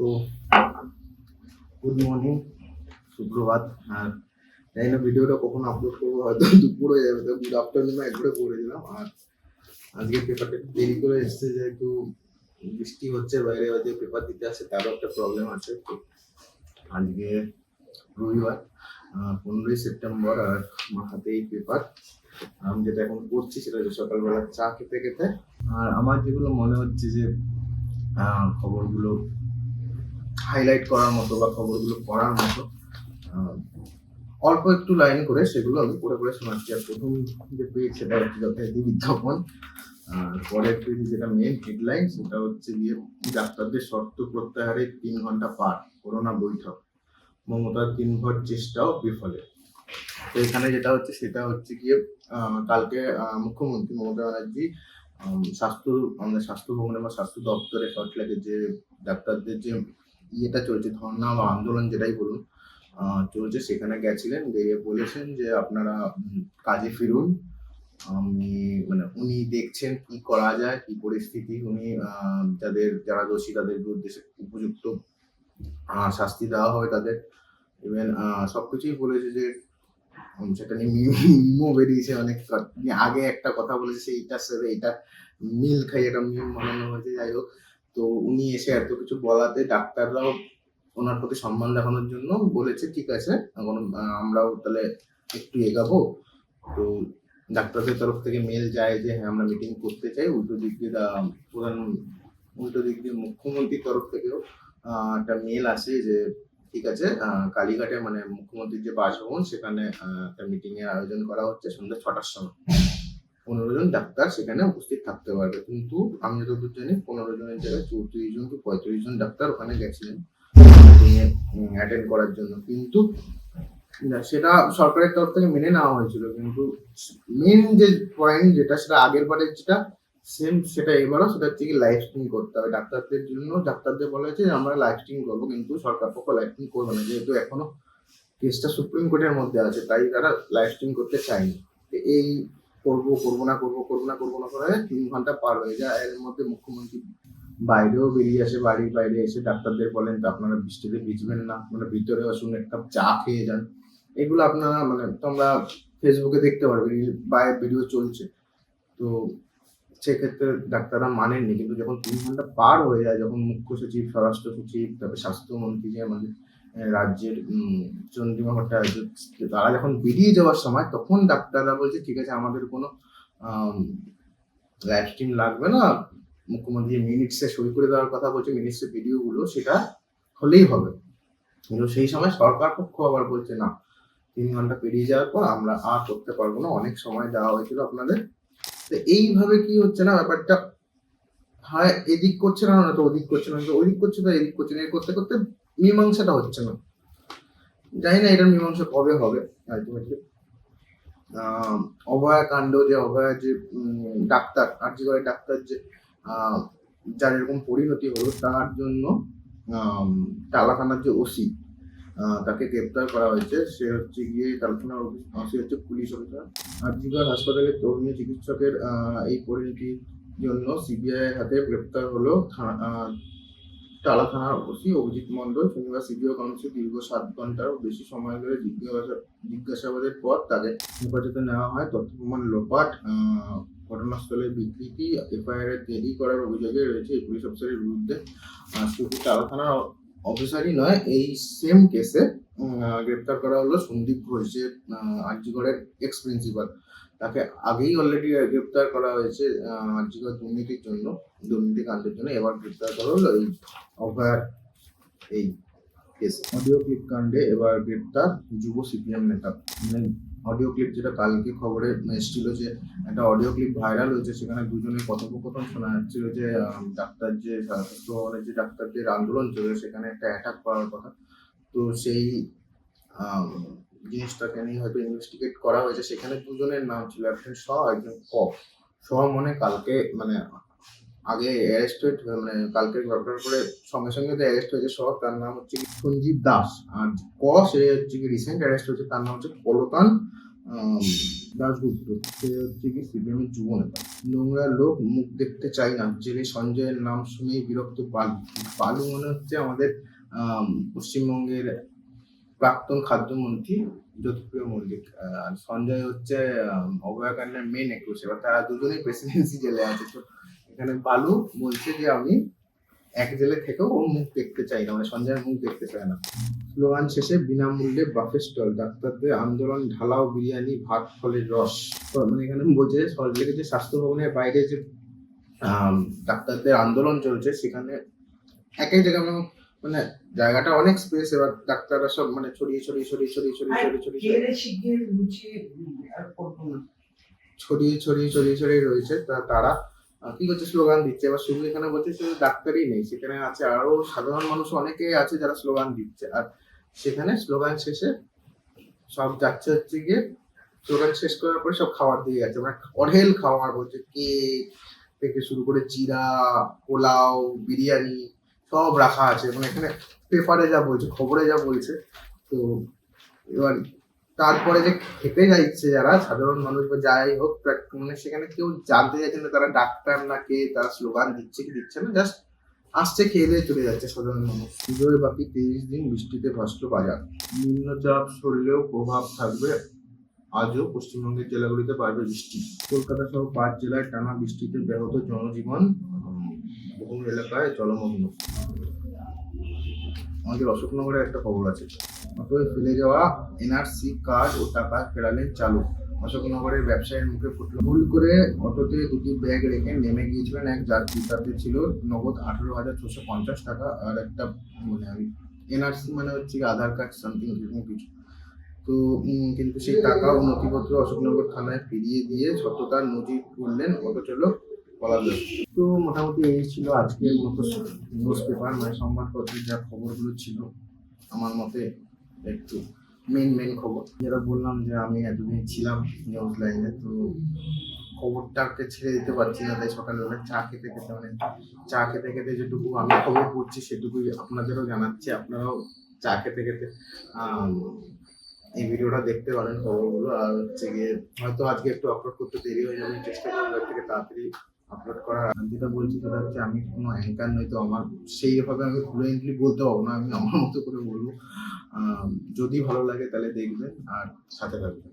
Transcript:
তো good morning সুপ্রভাত। আর জানি না ভিডিওটা কখন আপলোড করব, হয়তো দুপুর হয়ে যাবে, তো গুড আফটারনুন একবারে করে দিলাম। আর আজকে পেপারটা একটু দেরি করে এসছে, যেহেতু বৃষ্টি হচ্ছে, বাইরে হয়তো পেপার দিতে আসে, তারও একটা প্রবলেম আছে। আজকে রবিবার পনেরোই সেপ্টেম্বর, আর হাতে এই পেপার আমি যেটা এখন করছি সেটা হচ্ছে সকালবেলা চা খেতে খেতে। আর আমার যেগুলো মনে হচ্ছে যে খবরগুলো হাইলাইট করার মতো বা খবরগুলো পড়ার মতো অল্প একটু লাইন করে সেগুলো আমি পড়ে পড়ে শোনাচ্ছি। আর প্রথম যে পেজ সেটা হচ্ছে যথারীতি বিজ্ঞাপন। পরের পেজ যেটা মেন হেডলাইন সেটা হচ্ছে গিয়ে ডাক্তারদের শর্ত প্রত্যাহারে তিন ঘণ্টা পার, করোনা বৈঠক। মমতার তিন ঘর চেষ্টাও বিফলে। তো এখানে যেটা হচ্ছে সেটা হচ্ছে গিয়ে কালকে মুখ্যমন্ত্রী মমতা ব্যানার্জি স্বাস্থ্য, আমাদের স্বাস্থ্য ভবনে বা স্বাস্থ্য দপ্তরে শর্ট লাগে যে ডাক্তারদের যে ইয়েটা চলছে ধর্ণা বা আন্দোলন যেটাই বলুন চলছে, সেখানে গেছিলেন, গিয়ে বলেছেন যে আপনারা কাজে ফিরুন। আমি মানে উনি দেখছেন কি করা যায়, কি পরিস্থিতি। উনি যাদের, যারা দোষী, তাদের বিরুদ্ধে উপযুক্ত শাস্তি দেওয়া হবে তাদের। ইভেন সবকিছুই বলেছে যে সেটা নিয়ে মিমও বেরিয়েছে অনেক উনি আগে একটা কথা বলেছে সেইটার সাথে এটা মিল খাই, একটা মিম বানানো হয়েছে, যাই হোক। তো উনি এসে এত কিছু বলাতে ডাক্তাররাও ওনার প্রতি সম্মান দেখানোর জন্য বলেছে, ঠিক আছে, এখন আমরাও তাহলে একটু এগাবো। তো ডাক্তারদের তরফ থেকে মেল যায় যে হ্যাঁ আমরা মিটিং করতে চাই। উল্টো দিক দিয়ে প্রধান, উল্টো দিক দিয়ে মুখ্যমন্ত্রীর তরফ থেকেও একটা মেল আসে যে, ঠিক আছে কালীঘাটে মানে মুখ্যমন্ত্রীর যে বাসভবন সেখানে একটা মিটিং এর আয়োজন করা হচ্ছে সন্ধ্যা ছটার সময়। পনেরো জন ডাক্তার সেখানে উপস্থিত থাকতে পারবে। কিন্তু আমি যতদূর জানি, পনেরো জনের জায়গায় চৌত্রিশ জন কি পঁয়ত্রিশ জন ডাক্তার ওখানে গেছিলেন অ্যাটেন্ড করার জন্য। কিন্তু সেটা সরকারের তরফ থেকে মেনে নেওয়া হয়েছিল। কিন্তু মেন যে পয়েন্ট যেটা, সেটা আগের বারের যেটা সেম সেটা এবারও সেটা হচ্ছে কি লাইভ স্ট্রিম করতে হবে। ডাক্তারদের জন্য, ডাক্তারদের বলা হয়েছে যে, আমরা লাইভ স্ট্রিম করব, কিন্তু সরকার পক্ষ লাইভ স্ট্রিম করবে না। যেহেতু এখনও কেসটা সুপ্রিম কোর্টের মধ্যে আছে, তাই তারা লাইভ স্ট্রিম করতে চায়নি। এই করব করব না করব করব না করব না করে তিন ঘণ্টা পার হয়ে যায়। এর মধ্যে মুখ্যমন্ত্রী বাইরেও বেরিয়ে আসে বাড়ির বাইরে এসে ডাক্তারদের বলেন, তো আপনারা বৃষ্টিতে ভিজবেন না আপনারা ভিতরে আসুন, এক কাপ চা খেয়ে যান। এগুলো আপনারা মানে তোমরা ফেসবুকে দেখতে পারবে বাইরে ভিডিও চলছে। তো সেক্ষেত্রে ডাক্তাররা মানেননি, কিন্তু যখন তিন ঘণ্টা পার হয়ে যায়, যখন মুখ্য সচিব, স্বরাষ্ট্র সচিব, তারপরে স্বাস্থ্যমন্ত্রী যে আমাদের রাজ্যের চন্দ্রিমা ভট্টাচার্য, তারা যখন বেরিয়ে যাওয়ার সময়, তখন ডাক্তাররা বলছে, ঠিক আছে, আমাদের কোনো লাইভ স্ট্রিম লাগবে না। মুখ্যমন্ত্রী মিনিটসে সই করে দেওয়ার কথা বলছে মিনিটসের ভিডিওগুলো সেটা হলেই হবে। কিন্তু সেই সময় সরকার পক্ষ আবার বলছে, না, তিন ঘণ্টা পেরিয়ে যাওয়ার পর আমরা আর করতে পারব না, অনেক সময় দেওয়া হয়েছিল আপনাদের। তো এইভাবে কি হচ্ছে না? ব্যাপারটা হয়, এদিক করছে না না তো ওদিক করছে না ওদিক করছে, তো এদিক করছে না করতে করতে মীমাংসাটা হচ্ছে না। জানি না এটার মীমাংসা কবে হবে আলটিমেটলি অভয়া কাণ্ড যে, অভয়া যে ডাক্তার আর্জি করে ডাক্তার যে যার এরকম পরিণতি হলো, তার জন্য টালাখানার যে ওসি তাকে গ্রেপ্তার করা হয়েছে। সে হচ্ছে গিয়ে টালা থানার ওসি হচ্ছে পুলিশ অফিসার। আর্জিগড় হাসপাতালে তরুণী চিকিৎসকের এই পরিণতির জন্য সিবিআই হাতে গ্রেপ্তার হলো টালা থানার ওসি অভিজিৎ মন্ডল শনিবার সিবিও কাউন্সিল দীর্ঘ সাত ঘন্টারও বেশি সময় ধরে জিজ্ঞাসা, জিজ্ঞাসাবাদের পর তাদের হেফাজতে নেওয়া হয়। তথ্য প্রমাণ লোপাট ঘটনাস্থলে বিকৃতি এফআইআর দেরি করার অভিযোগে রয়েছে এই পুলিশ অফিসারের বিরুদ্ধে। শুধু টালা থানার অফিসারই নয়, এই সেম কেসে গ্রেপ্তার করা হলো সন্দীপ ঘোষ, যে আর্জিগড়ের এক্স প্রিন্সিপাল তাকে আগেই অলরেডি গ্রেপ্তার করা হয়েছে আর্জিগড় দুর্নীতির জন্য, দুর্নীতি কাণ্ডের জন্য। এবার গ্রেপ্তার করা হলো এই অভয়ার এই কেস অডিও ক্লিপ কাণ্ডে এবার গ্রেপ্তার যুব সিপিএম নেতা। অডিও ক্লিপ যেটা কালকে খবরে এসেছিল যে একটা অডিও ক্লিপ ভাইরাল হয়েছে, সেখানে দুজনের কথোপকথন শোনা যাচ্ছিল যে ডাক্তার যে, স্বাস্থ্য ভবনের যে ডাক্তারদের আন্দোলন চলে সেখানে একটা অ্যাটাক করার কথা। তো সেই জিনিসটাকে নিয়ে হয়তো ইনভেস্টিগেট করা হয়েছে। সেখানে দুজনের নাম ছিল একজন স একজন ক। স মনে কালকে মানে আগে অ্যারেস্ট হয়ে মানে কালকে ঘটনার পরে সঙ্গে সঙ্গে যে অ্যারেস্ট হয়েছে স তার নাম হচ্ছে সঞ্জীব দাস। আর ক সে হচ্ছে কি রিসেন্ট অ্যারেস্ট হয়েছে তার নাম হচ্ছে পলতান আম, দাশগুপ্ত। সে হচ্ছে কি সিপিএমের যুব নেতা। নোংরা লোক মুখ দেখতে চাই না। জেলে সঞ্জয়ের নাম শুনেই বিরক্ত বালু বালু মনে হচ্ছে আমাদের পশ্চিমবঙ্গের প্রাক্তন খাদ্যমন্ত্রী জ্যোতিপ্রিয় মল্লিক। আর সঞ্জয় হচ্ছে অভয়াকাণ্ডের মেন একুশ এবার তারা দুজনেই প্রেসিডেন্সি জেলে আছে। তো এখানে বালু বলছে যে, আমি এক জেলে থেকেও ওর মুখ দেখতে চাই না মানে সঞ্জয়ের মুখ দেখতে চায় না। স্লোগান শেষে, বিনামূল্যে বাফে স্টল ডাক্তারদের আন্দোলন, ঢালাও বিরিয়ানি, ভাত, ফলের রস। মানে এখানে বলছে সল্টলেকের যে স্বাস্থ্য ভবনের বাইরে যে ডাক্তারদের আন্দোলন চলছে, সেখানে এক এক জায়গায় মানে- জায়গাটা অনেক স্পেস এবার ডাক্তাররা সব মানে ছড়িয়ে ছড়িয়ে ছড়িয়ে ছড়িয়ে ছড়িয়ে ছড়িয়ে ছড়িয়ে ছড়িয়ে। ছড়িয়ে ছড়িয়ে ছড়িয়ে রয়েছে তারা কি করছে স্লোগান দিচ্ছে? এবার শুধু এখানে বলছে শুধু ডাক্তারই নেই সেখানে আছে আরও সাধারণ মানুষ অনেকে আছে যারা স্লোগান দিচ্ছে। আর সেখানে স্লোগান শেষে সব যাচ্ছে হচ্ছে গিয়ে স্লোগান শেষ করার পরে সব খাবার দিয়ে যাচ্ছে। মানে অঢেল খাবার বলছে কেক থেকে শুরু করে চিরা পোলাও বিরিয়ানি সব রাখা আছে। মানে এখানে পেপারে যা বলছে, খবরে যা বলছে, তো এবার তারপরে যে খেতে যাচ্ছে যারা, সাধারণ মানুষ বা যাই হোক মানে সেখানে কেউ জানতে চাইছে না, তারা ডাক্তার না কে, তারা স্লোগান দিচ্ছে কি দিচ্ছে না জাস্ট আসছে, খেয়ে দিয়ে চলে যাচ্ছে সাধারণ মানুষ। পুজোর বাকি তেইশ দিন বৃষ্টিতে ভাসল বাজার। নিম্নচাপ সরলেও প্রভাব থাকবে। আজও পশ্চিমবঙ্গের জেলাগুলিতে বাড়বে বৃষ্টি। কলকাতা সহ পাঁচ জেলায় টানা বৃষ্টিতে ব্যাহত জনজীবন। বহু এলাকায় জলমগ্ন। আমাদের অশোকনগরে একটা খবর আছে। অটোয় ফেলে যাওয়া এনআরসি কার্ড ও টাকা ফেরালেন চালক অশোকনগরের ব্যবসায়ীর মুখে ফুটল। ভুল করে অটোতে দুটি ব্যাগ রেখে নেমে গিয়েছিলেন এক যাত্রী তাতে ছিল নগদ আঠারো হাজার ছশো পঞ্চাশ টাকা আর একটা মানে এনআরসি মানে হচ্ছে আধার কার্ড সামথিং এরকম কিছু। তো কিন্তু সেই টাকা ও নথিপত্র অশোকনগর থানায় ফিরিয়ে দিয়ে সততার নজির করলেন অটো পলাতক তো মোটামুটি এই ছিল আজকের মতো নিউজ পেপার মানে সংবাদপত্রের যা খবরগুলো ছিল, আমার মতে একটু মেন মেন খবর। যেটা বললাম যে আমি এতদিন ছিলাম নিউজ লাইনে তো খবরটাকে ছেড়ে দিতে পারছি না, তাই সকালবেলা চা খেতে খেতে মানে চা খেতে খেতে যেটুকু আমি খবর পড়ছি, সেটুকুই আপনাদেরও জানাচ্ছি। আপনারাও চা খেতে খেতে এই ভিডিওটা দেখতে পারেন খবরগুলো। আর হচ্ছে গিয়ে, হয়তো আজকে একটু আপলোড করতে দেরি হয়ে যাবে চেষ্টা করব থেকে তাড়াতাড়ি আপলোড করার যেটা বলছি সেটা হচ্ছে আমি কোনো অ্যাঙ্কার নই, তো আমার সেইভাবে আমি ফ্লুয়েন্টলি বলতে পারব না, আমি আমার মতো করে বলব। যদি ভালো লাগে তাহলে দেখবেন আর সাথে থাকবেন।